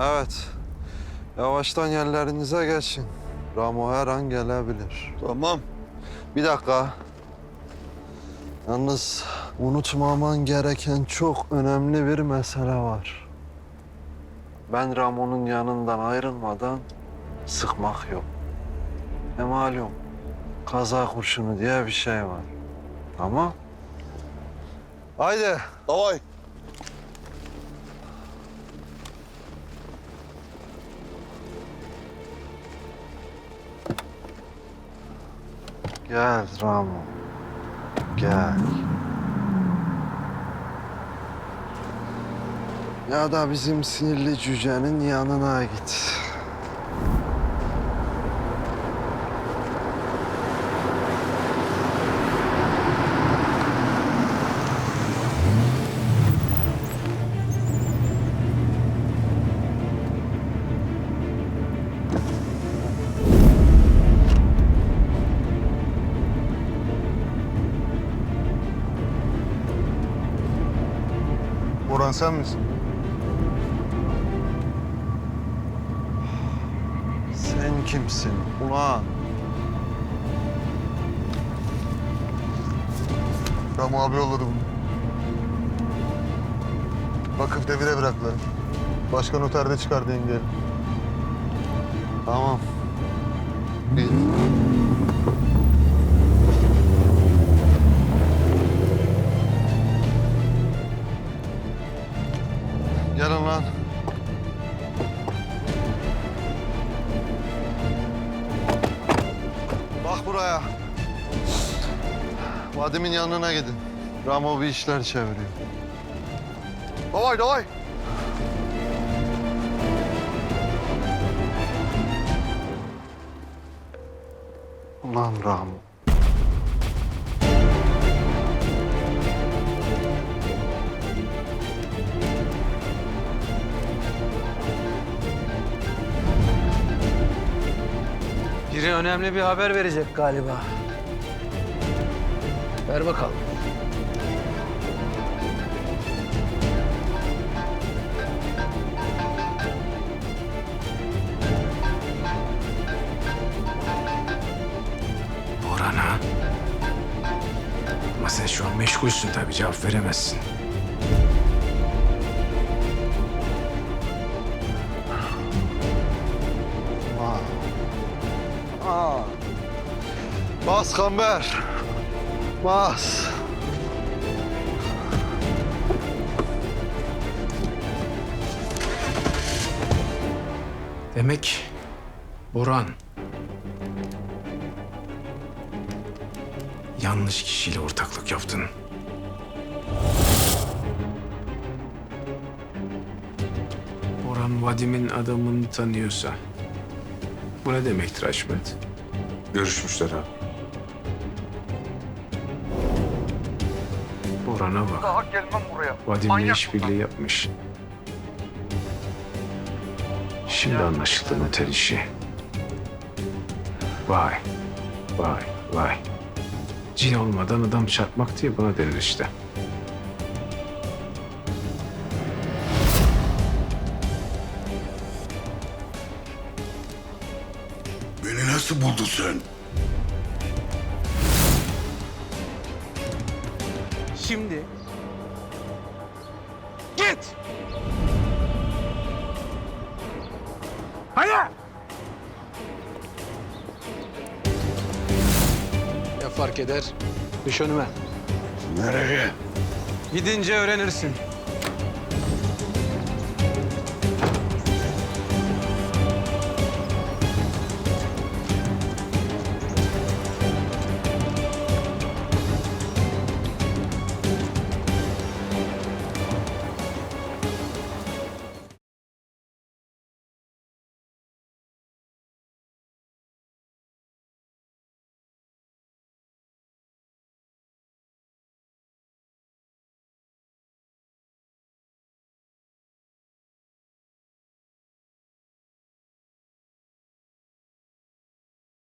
Evet. Yavaştan yerlerinize geçin. Ramo her an gelebilir. Tamam. Bir dakika. Yalnız unutmaman gereken çok önemli bir mesele var. Ben Ramon'un yanından ayrılmadan sıkmak yok. E malum kaza kurşunu diye bir şey var. Tamam. Haydi. Davay. Gel Ramo. Gel. Ya da bizim sinirli cücenin yanına git. Orhan sen misin? Sen kimsin ulan? Ramo abi yolladı bunu. Vakıf devire bıraktılar. Başkan otelde çıkardı engel. Tamam. Bil. Bak buraya. Vadim'in yanına gidin. Ramo bir işler çeviriyor. Davay davay. Ulan Ramo. Biri önemli bir haber verecek galiba. Ver bakalım. Orhan ha? Ama sen şu an meşgulsün tabii cevap veremezsin. Bas Kamber. Bas. Demek Burhan yanlış kişiyle ortaklık yaptın. Orhan Vadim'in adamını tanıyorsa bu ne demektir Haşmet? Görüşmüşler abi. Orhan'a bak. Daha gelmem buraya. Vadim'le işbirliği yapmış. Şimdi anlaşıldı noter işi. Vay, vay, vay. Cin olmadan adam çarpmak diye buna denir işte. Beni nasıl buldun sen? Şimdi git. Hayır! Ne fark eder? Düş önüme. Nereye? Gidince öğrenirsin.